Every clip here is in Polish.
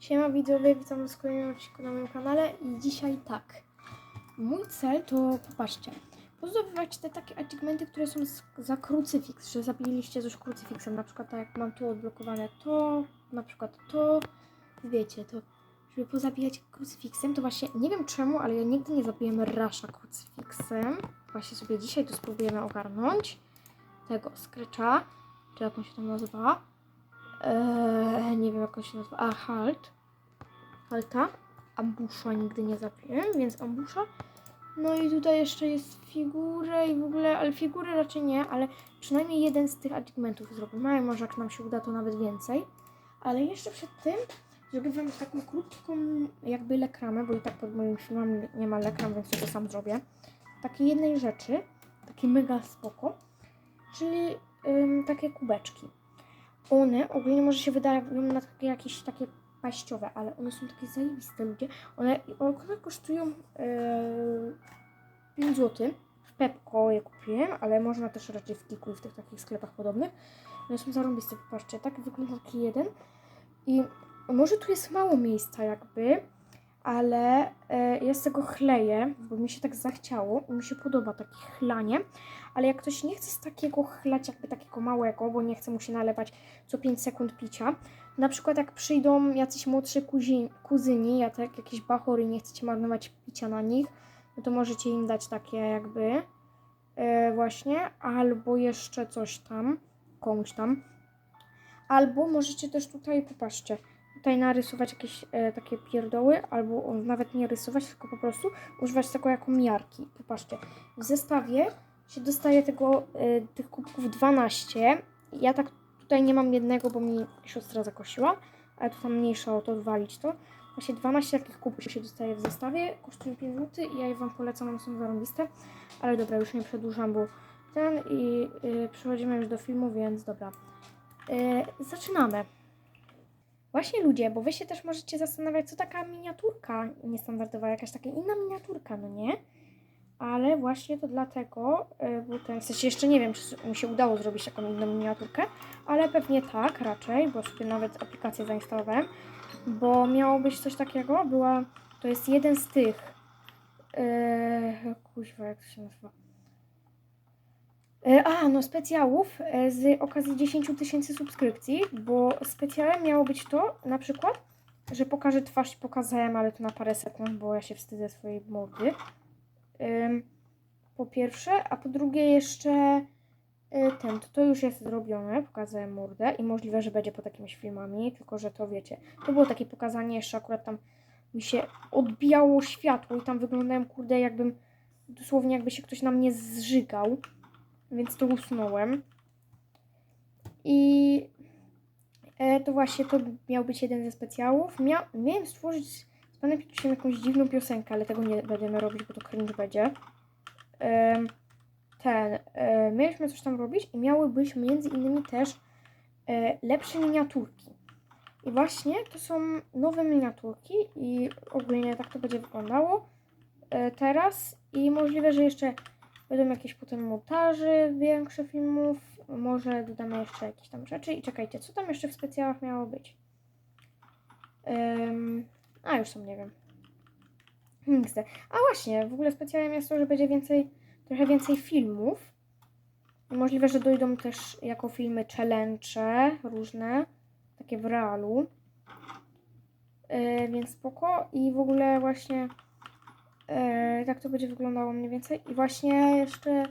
Siema widzowie, witam was kolejnym odcinku na moim kanale i dzisiaj tak. Mój cel to, popatrzcie, pozdobywać te takie achievementy, które są z, za krucyfiks, że zabiliście coś krucyfiksem, na przykład tak jak mam tu odblokowane to, na przykład to, wiecie, to żeby pozabijać krucyfiksem, to właśnie, nie wiem czemu, ale ja nigdy nie zabiłem rasza krucyfiksem. Właśnie sobie dzisiaj to spróbujemy ogarnąć. Tego skrecza, czy jak on się tam nazywa. Eee, nie wiem jak on się nazywa. A, halt. Halta. Ambusza nigdy nie zabiłem, więc ambusza. No i tutaj jeszcze jest figurę i w ogóle, ale figury raczej nie, ale przynajmniej jeden z tych achievementów zrobimy, a może jak nam się uda to nawet więcej. Ale jeszcze przed tym zrobię wam taką krótką jakby lekramę, bo i tak pod moim filmem nie ma lekram, więc to sam zrobię. Takiej jednej rzeczy, takie mega spoko, czyli ym, takie kubeczki. One ogólnie może się wydają na takie jakieś takie paściowe, ale one są takie zajebiste ludzie. One, one kosztują yy, 5 zł. W Pepko je kupiłem, ale można też raczej w Kiku i w tych takich sklepach podobnych. One są zarąbiste, popatrzcie, tak wygląda taki jeden. I może tu jest mało miejsca jakby, ale e, ja z tego chleję, bo mi się tak zachciało mi się podoba takie chlanie. Ale jak ktoś nie chce z takiego chlać, jakby takiego małego, bo nie chce mu się nalewać co 5 sekund picia, na przykład jak przyjdą jacyś młodsi kuzi, kuzyni, ja tak jakieś bachory, nie chcecie marnować picia na nich, no to możecie im dać takie jakby e, właśnie, albo jeszcze coś tam, komuś tam. Albo możecie też tutaj, popatrzcie, tutaj narysować jakieś e, takie pierdoły, albo nawet nie rysować, tylko po prostu używać tego jako miarki. Popatrzcie, w zestawie się dostaje tego, e, tych kubków 12. Ja tak tutaj nie mam jednego, bo mi siostra zakosiła, ale to tam mniejsza o to, walić to. Właśnie 12 takich kubków się dostaje w zestawie, kosztują 5 zł i ja je Wam polecam, one są zarąbiste. Ale dobra, już nie przedłużam, bo ten i y, przechodzimy już do filmu, więc dobra. Y, zaczynamy. Właśnie ludzie, bo wy się też możecie zastanawiać, co taka miniaturka niestandardowa, jakaś taka inna miniaturka, no nie? Ale właśnie to dlatego, y, bo ten, w sensie jeszcze nie wiem, czy mi się udało zrobić taką inną miniaturkę, ale pewnie tak raczej, bo sobie nawet aplikację zainstalowałem, bo miało być coś takiego, była, to jest jeden z tych, yy, kuźwa, jak to się nazywa? E, A, no specjałów e, z okazji 10 tysięcy subskrypcji, bo specjalem miało być to na przykład, że pokażę twarz, pokazałem, ale to na parę sekund, bo ja się wstydzę swojej mordy. Ym, po pierwsze, a po drugie jeszcze y, ten, to, to już jest zrobione, pokazałem mordę i możliwe, że będzie pod jakimiś filmami, tylko że to wiecie, to było takie pokazanie, jeszcze akurat tam mi się odbijało światło i tam wyglądałem, kurde, jakbym, dosłownie jakby się ktoś na mnie zżygał więc to usunąłem. I e, to właśnie to miał być jeden ze specjałów. Mia miałem stworzyć z panem Pietusiem jakąś dziwną piosenkę, ale tego nie będziemy robić, bo to cringe będzie. Em, ten, e, mieliśmy coś tam robić i miały być między innymi też e, lepsze miniaturki. I właśnie to są nowe miniaturki i ogólnie tak to będzie wyglądało e, teraz i możliwe, że jeszcze Będą jakieś potem montaży większe filmów. Może dodamy jeszcze jakieś tam rzeczy. I czekajcie, co tam jeszcze w specjalach miało być? Ym, a już sam nie wiem. XD. A właśnie, w ogóle specjalem jest to, że będzie więcej, trochę więcej filmów. Możliwe, że dojdą też jako filmy challenge różne, takie w realu. Yy, więc spoko. I w ogóle właśnie Tak to będzie wyglądało mniej więcej. I właśnie jeszcze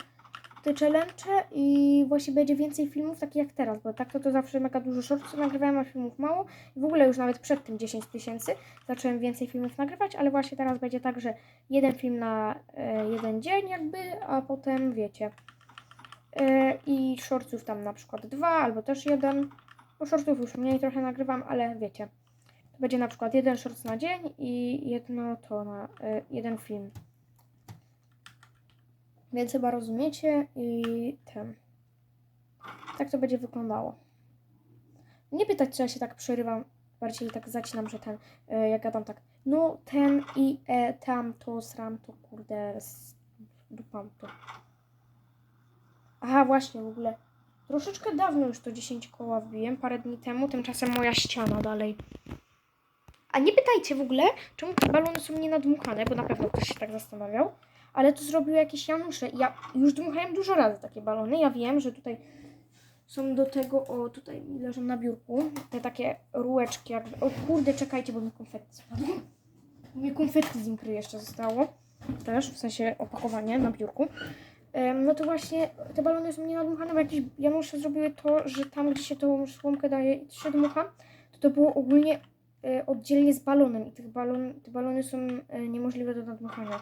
te challenge i właśnie będzie więcej filmów takich jak teraz, bo tak to, to zawsze mega dużo shortsów nagrywałem, a filmów mało. I w ogóle już nawet przed tym 10 tysięcy zacząłem więcej filmów nagrywać, ale właśnie teraz będzie tak, że jeden film na e, jeden dzień jakby, a potem wiecie. E, I shortsów tam na przykład dwa, albo też jeden. Bo shortów już mniej trochę nagrywam, ale wiecie. Będzie na przykład jeden shorts na dzień i jedno to na y, jeden film. Więc chyba rozumiecie i ten. Tak to będzie wyglądało. Nie pytać, czy ja się tak przerywam, bardziej tak zacinam, że ten, y, jak gadam tak, no ten i e, tam to, sram to, kurde, dupam to. Aha, właśnie, w ogóle. Troszeczkę dawno już to 10 koła wbiłem, parę dni temu, tymczasem moja ściana dalej A nie pytajcie w ogóle, czemu te balony są nienadmuchane, bo na pewno ktoś się tak zastanawiał. Ale to zrobiły jakieś Janusze. Ja już dmuchałem dużo razy takie balony. Ja wiem, że tutaj są do tego, o tutaj leżą na biurku, te takie rułeczki jakby. O kurde, czekajcie, bo mi konfetti spadło. Mi konfetti z jeszcze zostało. Też, w sensie opakowanie na biurku. Em, No to właśnie te balony są nienadmuchane, bo jakieś Janusze zrobiły to, że tam, gdzie się tą słomkę daje i się dmucha, to to było ogólnie oddzielnie z balonem i tych balon, te balony są e, niemożliwe do nadmuchania.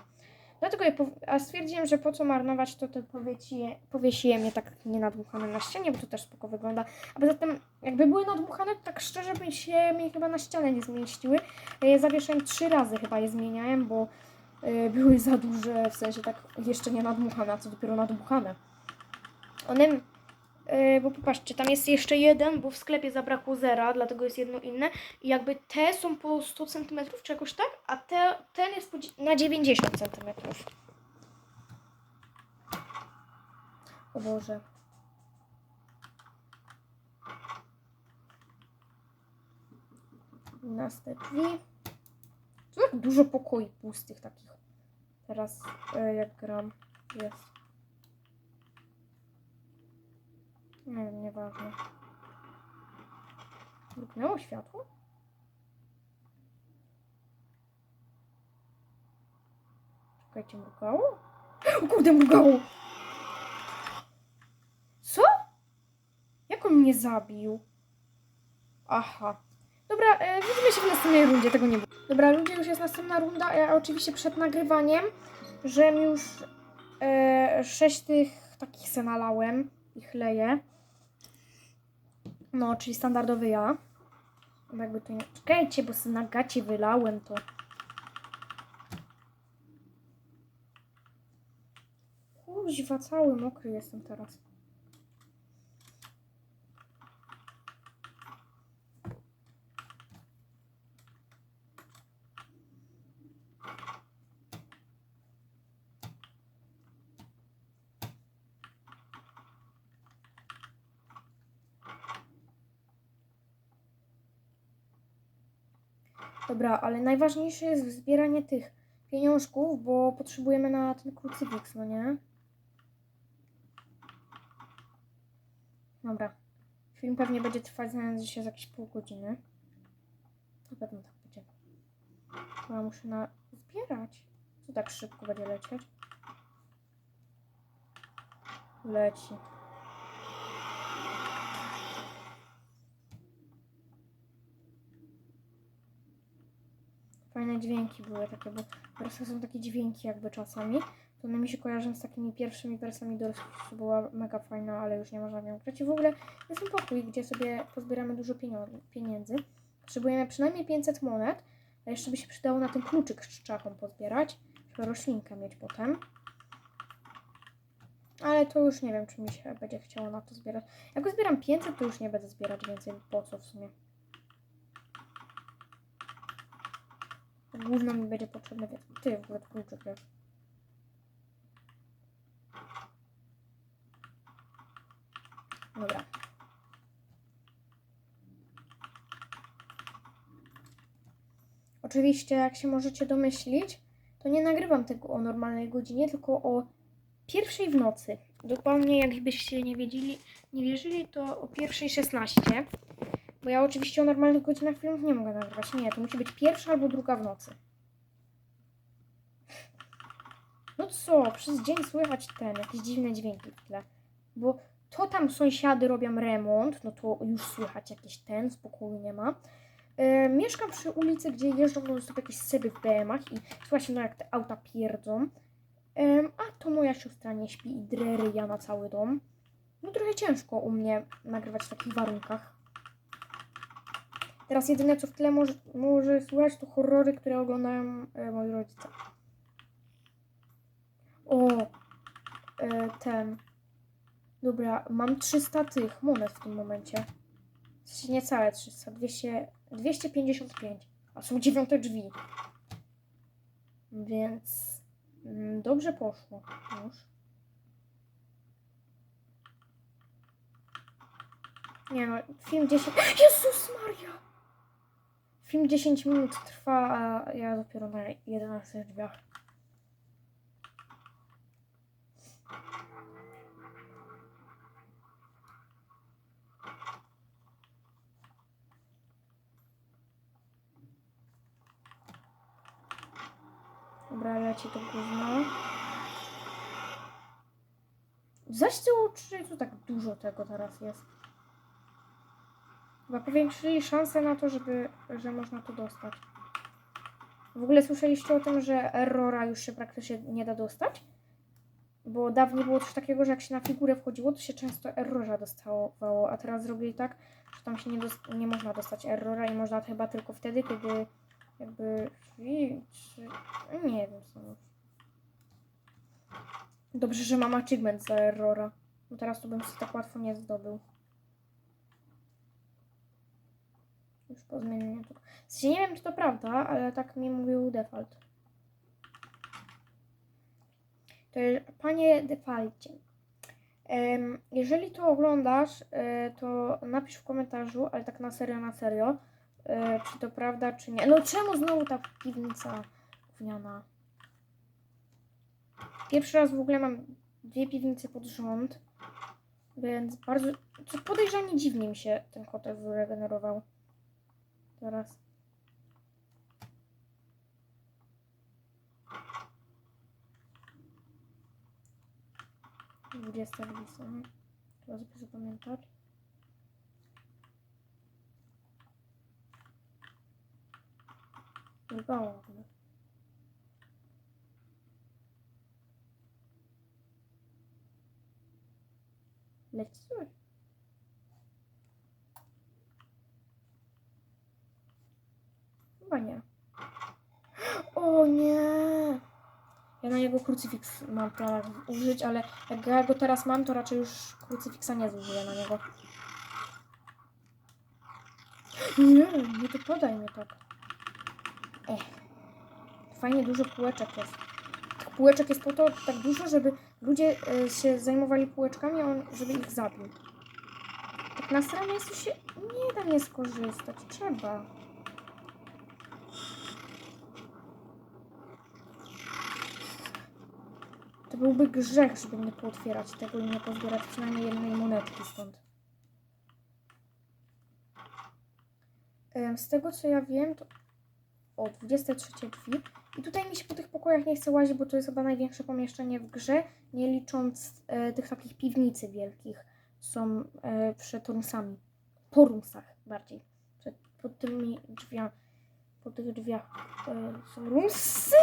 Dlatego pow- a stwierdziłem, że po co marnować to, to powieci- powiesiłem je tak nienadmuchane na ścianie, bo to też spoko wygląda. A poza tym, jakby były nadmuchane, to tak szczerze by się mi chyba na ścianę nie zmieściły. Ja je zawieszałem trzy razy chyba je zmieniałem, bo e, były za duże, w sensie tak jeszcze nie nadmuchane, a co dopiero nadmuchane. One, e, bo popatrzcie, tam jest jeszcze jeden, bo w sklepie zabrakło zera, dlatego jest jedno inne. I jakby te są po 100 cm czy jakoś tak, a te, ten jest na 90 cm. O Boże. Dwunaste drzwi. Dużo pokoi pustych takich. Teraz e, jak gram jest. Nie wiem, nieważne. Mrugnęło światło? Czekajcie, mrugało? O kurde, mrugało! Co? Jak on mnie zabił? Aha. Dobra, e, widzimy się w następnej rundzie, tego nie było. Dobra, ludzie, już jest następna runda. Ja oczywiście przed nagrywaniem, że już e, sześć tych takich se nalałem i chleję. No, czyli standardowy ja. Jakby to nie... Czekajcie, bo sobie na gacie wylałem to. Kuźwa, cały mokry jestem teraz. Dobra, ale najważniejsze jest zbieranie tych pieniążków, bo potrzebujemy na ten krucyfiks, no nie? Dobra. Film pewnie będzie trwać znając się z jakieś pół godziny. Na pewno tak będzie. Chyba muszę na zbierać. Co tak szybko będzie lecieć? Leci. Fajne dźwięki były takie, bo teraz są takie dźwięki jakby czasami. To one mi się kojarzą z takimi pierwszymi wersjami dorosłych, co była mega fajna, ale już nie można w nią grać. I w ogóle jest ten pokój, gdzie sobie pozbieramy dużo pieniędzy. Potrzebujemy przynajmniej 500 monet, a jeszcze by się przydało na ten kluczyk z czachą pozbierać, żeby roślinkę mieć potem. Ale to już nie wiem, czy mi się będzie chciało na to zbierać. Jak zbieram 500, to już nie będę zbierać więcej. Po co w sumie? Główno mi będzie potrzebne więcej. Ty, w ogóle kluczyk. Dobra. Oczywiście, jak się możecie domyślić, to nie nagrywam tego o normalnej godzinie, tylko o pierwszej w nocy. Dokładnie, jakbyście nie wiedzieli, nie wierzyli, to o pierwszej 16. Bo ja oczywiście o normalnych godzinach filmów nie mogę nagrywać. Nie, to musi być pierwsza albo druga w nocy. No co, przez dzień słychać ten, jakieś dziwne dźwięki w tle. Bo to tam sąsiady robią remont, no to już słychać jakieś ten, spokoju nie ma. E, mieszkam przy ulicy, gdzie jeżdżą po prostu jakieś seby w BM-ach i słychać no jak te auta pierdzą. Em, a to moja siostra nie śpi i drery ja na cały dom. No trochę ciężko u mnie nagrywać w takich warunkach. Teraz jedyne co w tle może, może słychać to horrory, które oglądają e, moi rodzice. O, e, ten. Dobra, mam 300 tych monet w tym momencie. W sensie niecałe 300, 200, 255. A są dziewiąte drzwi. Więc mm, dobrze poszło już. Nie no, film 10. Jezus Maria! Film 10 minut trwa, a ja dopiero na 11 drzwiach. Dobra, leci to gówno. Zaś tyłu, czy tu tak dużo tego teraz jest? Chyba powiększyli szanse na to, żeby, że można to dostać. W ogóle słyszeliście o tym, że errora już się praktycznie nie da dostać? Bo dawniej było coś takiego, że jak się na figurę wchodziło, to się często errora dostawało, a teraz zrobili tak, że tam się nie, nie można dostać errora i można chyba tylko wtedy, kiedy jakby czy... nie wiem co. Dobrze, że mam achievement za errora. Bo teraz to bym się tak łatwo nie zdobył. Już po zmienieniu. W sensie nie wiem, czy to prawda, ale tak mi mówił default. To je- panie defaulcie. em, jeżeli to oglądasz, e, to napisz w komentarzu, ale tak na serio, na serio, e, czy to prawda, czy nie. No czemu znowu ta piwnica gówniana? Pierwszy raz w ogóle mam dwie piwnice pod rząd, więc bardzo. Podejrzanie dziwnie mi się ten hotel wyregenerował. Teraz. Dwudziesta lista. Trzeba sobie zapamiętać. Drgało w ogóle. Leci coś. Chyba nie. O nie! Ja na niego krucyfiks mam plan użyć, ale jak ja go teraz mam, to raczej już krucyfiksa nie zużyję na niego. Nie, nie to podaj mnie tak. Ech. Fajnie dużo półeczek jest. Tych półeczek jest po to tak dużo, żeby ludzie e, się zajmowali półeczkami, a on żeby ich zabił. Tak na stronie jest się nie da nie skorzystać. Trzeba. To byłby grzech, żeby nie pootwierać tego i nie pozbierać przynajmniej jednej monetki stąd. Z tego co ja wiem, to o 23 drzwi. I tutaj mi się po tych pokojach nie chce łazić, bo to jest chyba największe pomieszczenie w grze, nie licząc e, tych takich piwnicy wielkich. Są e, przed rumsami. Po rumsach bardziej. Przed, pod tymi drzwiami. Po tych drzwiach e, są rumsy!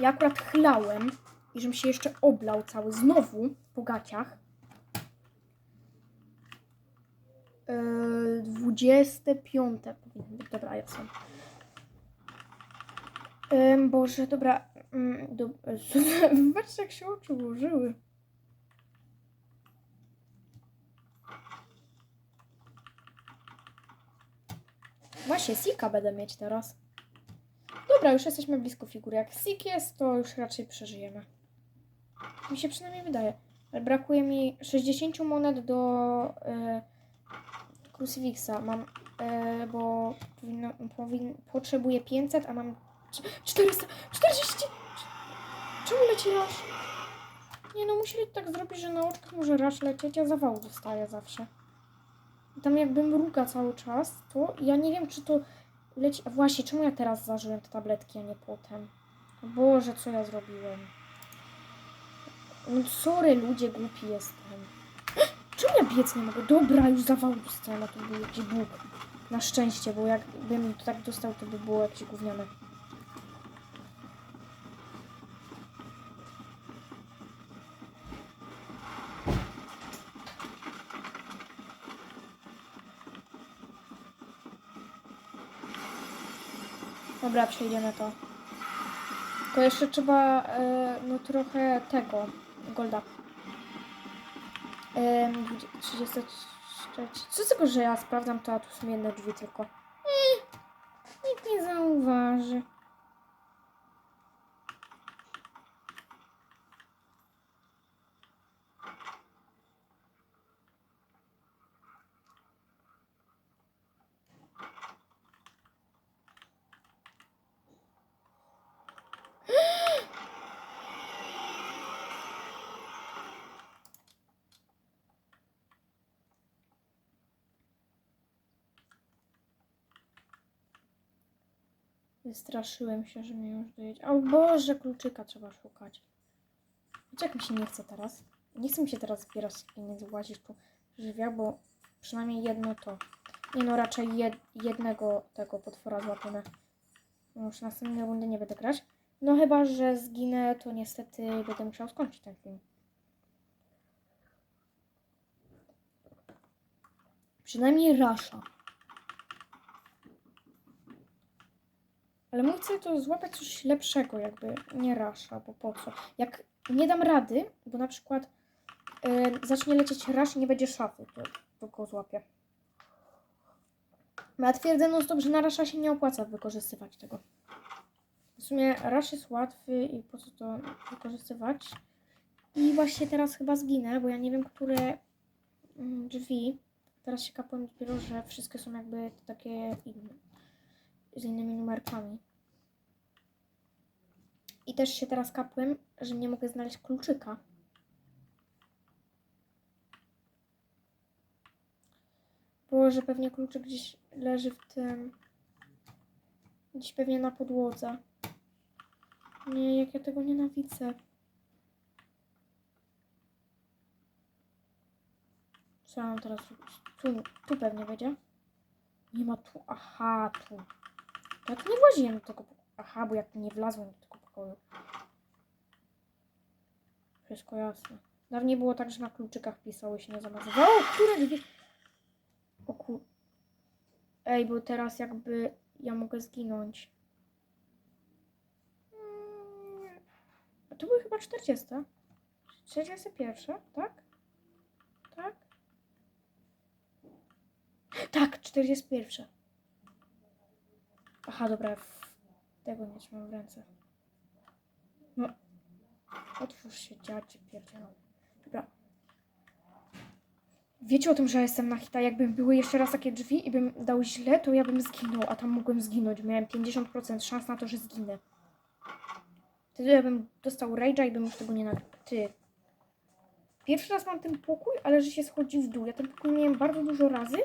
Ja akurat chlałem i żebym się jeszcze oblał cały znowu po gaciach. Yy, 25 powinno być. Dobra, ja. Ym, Boże, dobra. Zobaczcie, jak się oczy ułożyły. Właśnie, Sika będę mieć teraz. Dobra, już jesteśmy blisko figury. Jak Sik jest, to już raczej przeżyjemy. Mi się przynajmniej wydaje. Ale brakuje mi 60 monet do Crucifixa. Mam, e, bo powinno, powin, potrzebuję 500, a mam cz- 400, 40. Czemu leci rasz? Nie no, musieli tak zrobić, że na oczkach może rasz lecieć, a zawału dostaję zawsze. I tam jakby mruga cały czas, to ja nie wiem, czy to leci... Właśnie, czemu ja teraz zażyłem te tabletki, a nie potem? O Boże, co ja zrobiłem? No sorry, ludzie, głupi jestem. Czemu ja biec nie mogę? Dobra, już zawału dostałem, a to był jakiś bóg. Na szczęście, bo jakbym to tak dostał, to by było jakieś gówniane. Dobra, przejdziemy to. To jeszcze trzeba, e, no trochę tego, golda. Ehm, 33. Co z tego, że ja sprawdzam to, a tu są jedne drzwi tylko. Wystraszyłem się, że mnie już dojedzie. O Boże, kluczyka trzeba szukać. Jak mi się nie chce teraz? Nie chce mi się teraz zbierać pieniędzy, łazić tu żywia, bo przynajmniej jedno to. Nie no, raczej jed, jednego tego potwora złapiemy. No Już następnej rundy nie będę grać. No chyba, że zginę, to niestety będę musiał skończyć ten film. Przynajmniej Rasha. Ale mój cel to złapać coś lepszego, jakby nie Rasha, bo po co? Jak nie dam rady, bo na przykład e, zacznie lecieć Rash i nie będzie szafy, to, to go złapię. Ja twierdzę non stop, że na Rasha się nie opłaca wykorzystywać tego. W sumie Rush jest łatwy i po co to wykorzystywać? I właśnie teraz chyba zginę, bo ja nie wiem, które mm, drzwi. Teraz się kapłem dopiero, że wszystkie są jakby takie inne, z innymi numerkami. I też się teraz kapłem, że nie mogę znaleźć kluczyka. Było, że pewnie kluczyk gdzieś leży w tym. Gdzieś pewnie na podłodze. Nie, jak ja tego nienawidzę. Co ja mam teraz? Tu, tu pewnie będzie. Nie ma tu. Aha, tu. Ja tu nie właziłem do tego. Aha, bo ja tu nie wlazłem Wszystko jasne. Dawniej było tak, że na kluczykach pisało się nie zamazywało. Które drzwi? O kur... Ej, bo teraz jakby ja mogę zginąć. A to były chyba 40. 41, tak? Tak? Tak, 41. Aha, dobra, tego nie trzymam w ręce. No. Otwórz się, dziadzie pierdzielony. Dobra. Wiecie o tym, że jestem na hita. Jakby były jeszcze raz takie drzwi i bym dał źle, to ja bym zginął, a tam mogłem zginąć. Miałem 50% szans na to, że zginę. Wtedy ja bym dostał rage'a i bym już tego nie nagrywał. Ty. Pierwszy raz mam ten pokój, ale że się schodzi w dół. Ja ten pokój miałem bardzo dużo razy,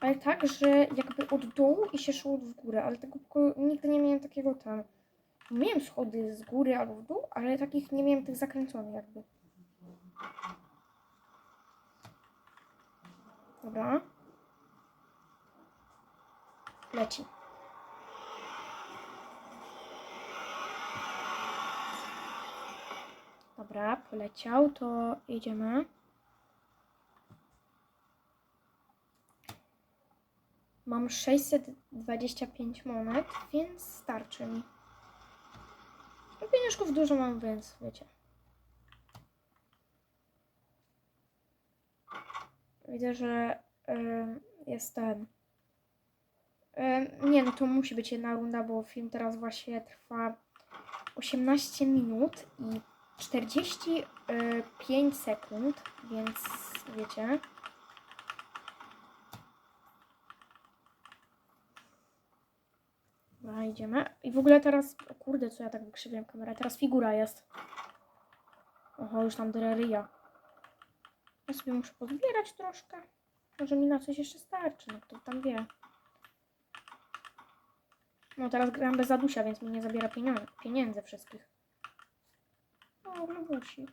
ale tak, że jakby od dołu i się szło w górę. Ale tego pokoju nigdy nie miałem takiego tam. Miałem schody z góry albo w dół, ale takich nie miałem tych zakręconych jakby. Dobra. Leci. Dobra, poleciał, to jedziemy. Mam 625 monet, więc starczy mi. Pieniążków dużo mam, więc wiecie. Widzę, że em, jest ten. Nie, no to musi być jedna runda, bo film teraz właśnie trwa 18 minut i 45 sekund, więc wiecie. Dobra, idziemy. I w ogóle teraz, o kurde, co ja tak wykrzywiłem kamerę, teraz figura jest. Oho, już tam dreryja. Ja sobie muszę pozbierać troszkę. Może mi na coś jeszcze starczy, no kto tam wie. No teraz gram bez zadusia, więc mi nie zabiera pieniądze, pieniędzy wszystkich. O, globusik.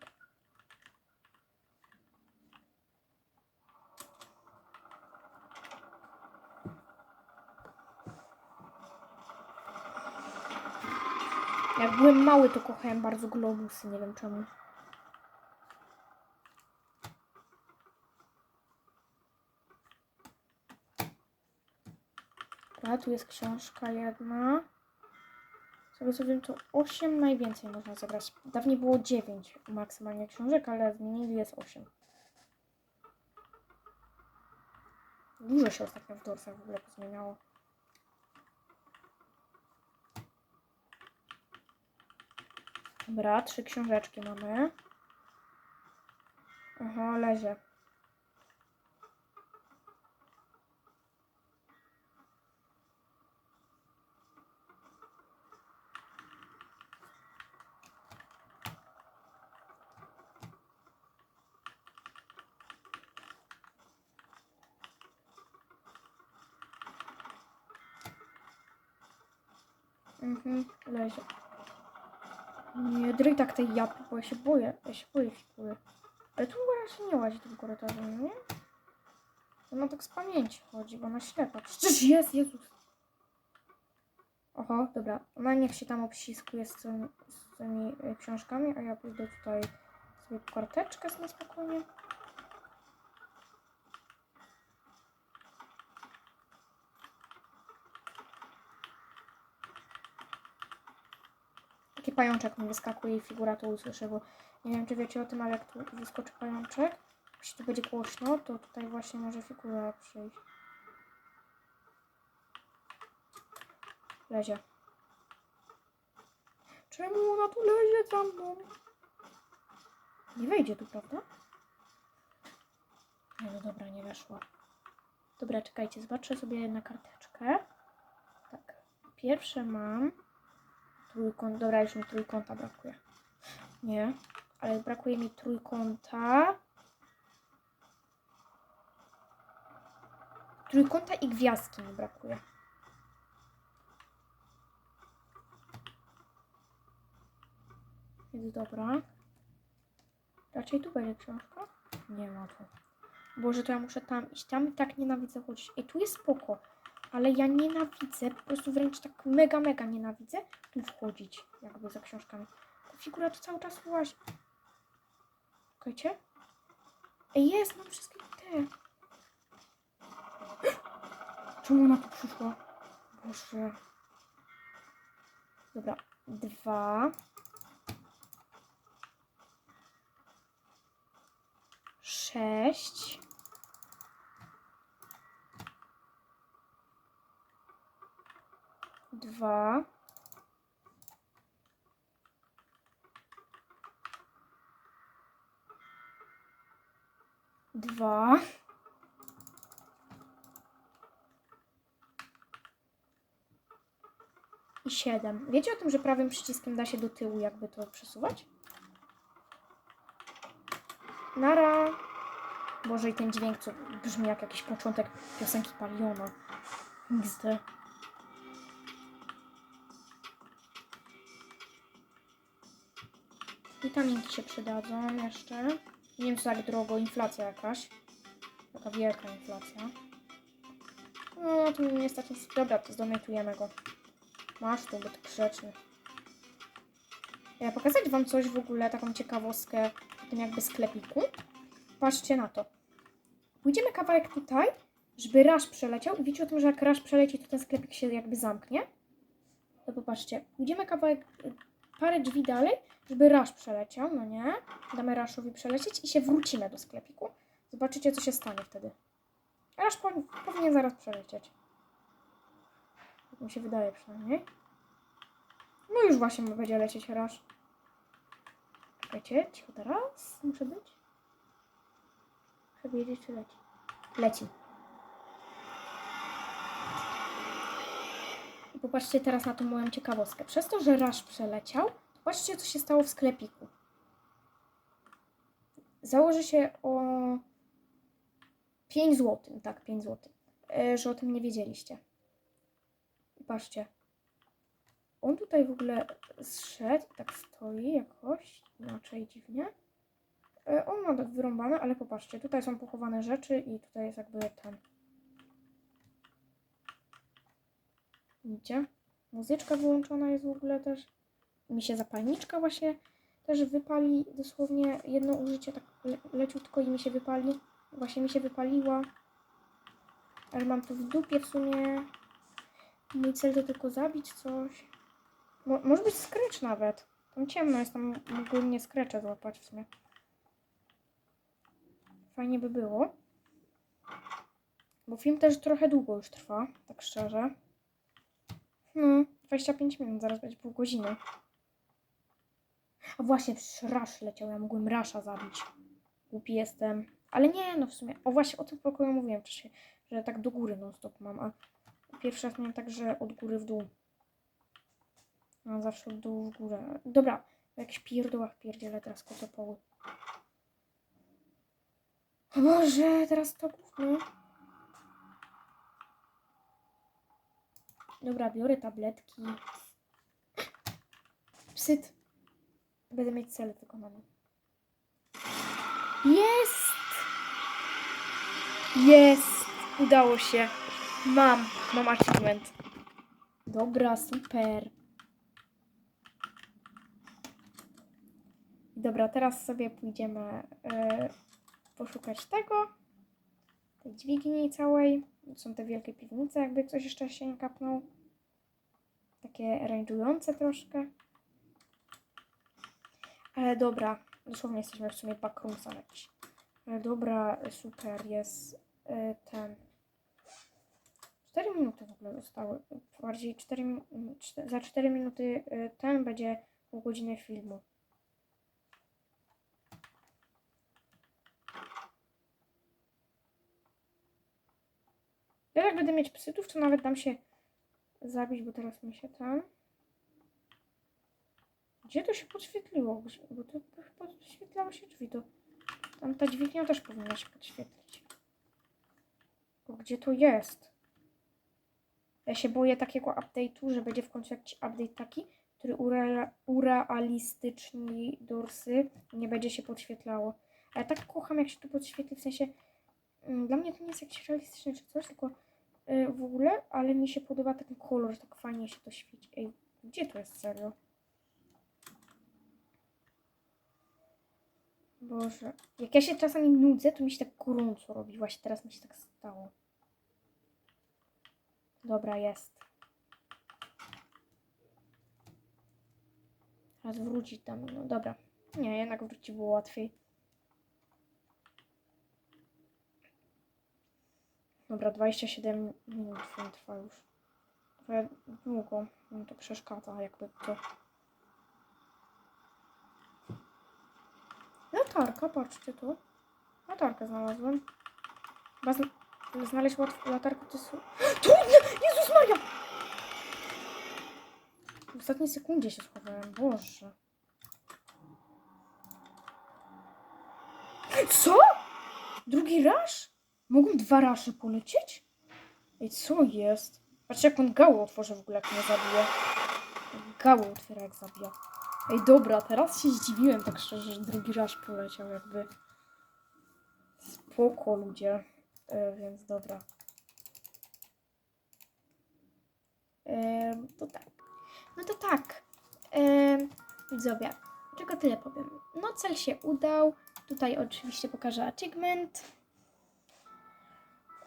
Jak byłem mały, to kochałem bardzo globusy, nie wiem czemu. Dobra, tu jest książka jedna. Tego co wiem, to 8 najwięcej można zagrać. Dawniej było 9 maksymalnie książek, ale zmienili jest 8. Dużo się ostatnio w dorsach w ogóle pozmieniało. Dobra, trzy książeczki mamy. Aha, lezie. Mhm, lezie. Nie dryj tak tej japy, bo ja się boję. Ja się boję figury. Ale tu raczej nie łazi tym korytarzem, nie? Ona tak z pamięci chodzi, bo ona ślepa. Przecież jest, Jezus. Oho, dobra. Ona niech się tam obsiskuje z, tymi- z tymi e, książkami, a ja pójdę tutaj sobie karteczkę na spokojnie. Taki pajączek mi wyskakuje i figura to usłyszy, bo nie wiem, czy wiecie o tym, ale jak tu wyskoczy pajączek, jeśli tu będzie głośno, to tutaj właśnie może figura przyjść. Lezie. Czemu ona tu lezie za mną? Nie wejdzie tu, prawda? Nie, no dobra, nie weszła. Dobra, czekajcie, zobaczę sobie na karteczkę. Tak, pierwsze mam trójkąt. Dobra, już mi trójkąta brakuje. Nie, ale brakuje mi trójkąta. Trójkąta i gwiazdki mi brakuje. Jest dobra. Raczej tu będzie książka? Nie ma tu. Boże, to ja muszę tam iść. Tam i tak nienawidzę chodzić. Ej, tu jest spoko. Ale ja nienawidzę, po prostu wręcz tak mega, mega nienawidzę tu wchodzić, jakby za książkami. Ta figura to cały czas łazi. Czekajcie. Jest, mam wszystkie te. Czemu ona tu przyszła? Boże. Dobra, dwa. Sześć. Dwa. Dwa. I siedem. Wiecie o tym, że prawym przyciskiem da się do tyłu jakby to przesuwać? Nara. Boże, i ten dźwięk, co brzmi jak jakiś początek piosenki Paliona. XD. Witaminki się przydadzą jeszcze. Nie wiem, co tak drogo. Inflacja jakaś. Taka wielka inflacja. No, to nie stać nic. Dobra, to zdomitujemy go. Masz tu, tak grzeczny. Ja pokazać wam coś w ogóle, taką ciekawostkę w tym jakby sklepiku. Patrzcie na to. Pójdziemy kawałek tutaj, żeby rasz przeleciał i wiecie o tym, że jak rasz przeleci, to ten sklepik się jakby zamknie. To popatrzcie, pójdziemy kawałek, parę drzwi dalej, żeby rasz przeleciał, no nie? Damy raszowi przelecieć i się wrócimy do sklepiku. Zobaczycie, co się stanie wtedy. Rasz po, powinien zaraz przelecieć. Tak mi się wydaje przynajmniej. No już właśnie będzie lecieć rasz. Czekajcie, cicho teraz. Muszę być. Muszę wiedzieć, czy leci. Leci. Popatrzcie teraz na tą moją ciekawostkę. Przez to, że rasz przeleciał, patrzcie, co się stało w sklepiku. Założy się o 5 zł. Tak, 5 zł. E, że o tym nie wiedzieliście. Patrzcie. On tutaj w ogóle zszedł i tak stoi jakoś inaczej dziwnie. E, On ma tak wyrąbane, ale popatrzcie, tutaj są pochowane rzeczy i tutaj jest jakby ten. Widzicie? Muzyczka wyłączona jest w ogóle też. Mi się zapalniczka właśnie też wypali dosłownie jedno użycie tak le leciutko i mi się wypali. Właśnie mi się wypaliła. Ale mam to w dupie w sumie. Mój cel to tylko zabić coś. Mo może być scratch nawet. Tam ciemno jest, tam mógłbym mnie scratcha złapać w sumie. Fajnie by było. Bo film też trochę długo już trwa, tak szczerze. No, 25 minut, zaraz będzie pół godziny. A właśnie, przecież leciał, ja mogłem Rasza zabić. Głupi jestem. Ale nie, no w sumie. O właśnie, o tym pokoju mówiłem wcześniej, że tak do góry non stop mam, a pierwszy raz miałem tak, że od góry w dół. No, zawsze od dołu w górę. Dobra, w jakichś pierdołach pierdzielę teraz kotopoły. O Boże, teraz to gówno. Dobra, biorę tabletki. Psyt. Będę mieć cel wykonany. Jest! Jest! Udało się. Mam. Mam achievement. Dobra, super. Dobra, teraz sobie pójdziemy e, poszukać tego. Tej dźwigni całej. Są te wielkie piwnice, jakby ktoś jeszcze się nie kapnął. Takie range'ujące troszkę. Ale dobra, dosłownie jesteśmy w sumie backroomsem jakiś. Ale dobra, super, jest e, ten. 4 minuty w ogóle zostały. Bardziej 4, mi- czte- za 4 minuty e, ten będzie pół godziny filmu. Ja jak będę mieć psytów, to nawet dam się zabić, bo teraz mi się tam. Gdzie to się podświetliło? Bo to podświetlały się drzwi. To tam ta dźwignia też powinna się podświetlić. Bo gdzie to jest? Ja się boję takiego update'u, że będzie w końcu jakiś update taki, który ure, urealistyczni dorsy nie będzie się podświetlało. Ale tak kocham, jak się to podświetli, w sensie dla mnie to nie jest jakiś realistyczny czy coś, tylko y, w ogóle, ale mi się podoba ten kolor, tak fajnie się to świeci. Ej, gdzie to jest serio? Boże, jak ja się czasami nudzę, to mi się tak gorąco robi. Właśnie teraz mi się tak stało. Dobra, jest. Teraz wrócić tam, no dobra. Nie, jednak wrócić było łatwiej. Dobra, 27 minut trwa już. Trochę długo mi to przeszkadza, jakby to. Latarka, patrzcie tu. Latarkę znalazłem. Chyba zna znaleźć łatwo latarkę to jest... Trudne! Jezus Maria! W ostatniej sekundzie się schowałem, Boże. Co? Drugi raż? Mogą dwa rasze polecieć? Ej, co jest? Patrzcie, jak on gałę otworzy w ogóle, jak mnie zabije. Gałę otwiera, jak zabija. Ej, dobra, teraz się zdziwiłem tak szczerze, że drugi raz poleciał jakby. Spoko ludzie, e, więc dobra. E, to tak. No to tak. E, widzowie, tylko tyle powiem. No cel się udał. Tutaj oczywiście pokażę achievement.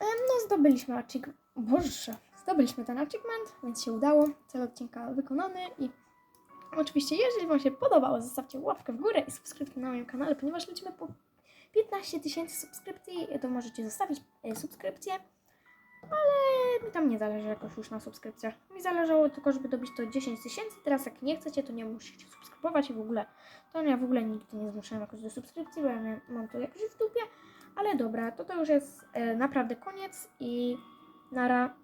E, no zdobyliśmy achievement. Boże, zdobyliśmy ten achievement, więc się udało. Cel odcinka wykonany i Oczywiście, jeżeli Wam się podobało, zostawcie łapkę w górę i subskrypcję na moim kanale, ponieważ lecimy po 15 tysięcy subskrypcji, to możecie zostawić e, subskrypcję, ale mi tam nie zależy jakoś już na subskrypcjach. Mi zależało tylko, żeby dobić to 10 tysięcy, teraz jak nie chcecie, to nie musicie subskrybować i w ogóle, to ja w ogóle nigdy nie zmuszałem jakoś do subskrypcji, bo ja mam to jakoś w dupie, ale dobra, to to już jest e, naprawdę koniec i nara.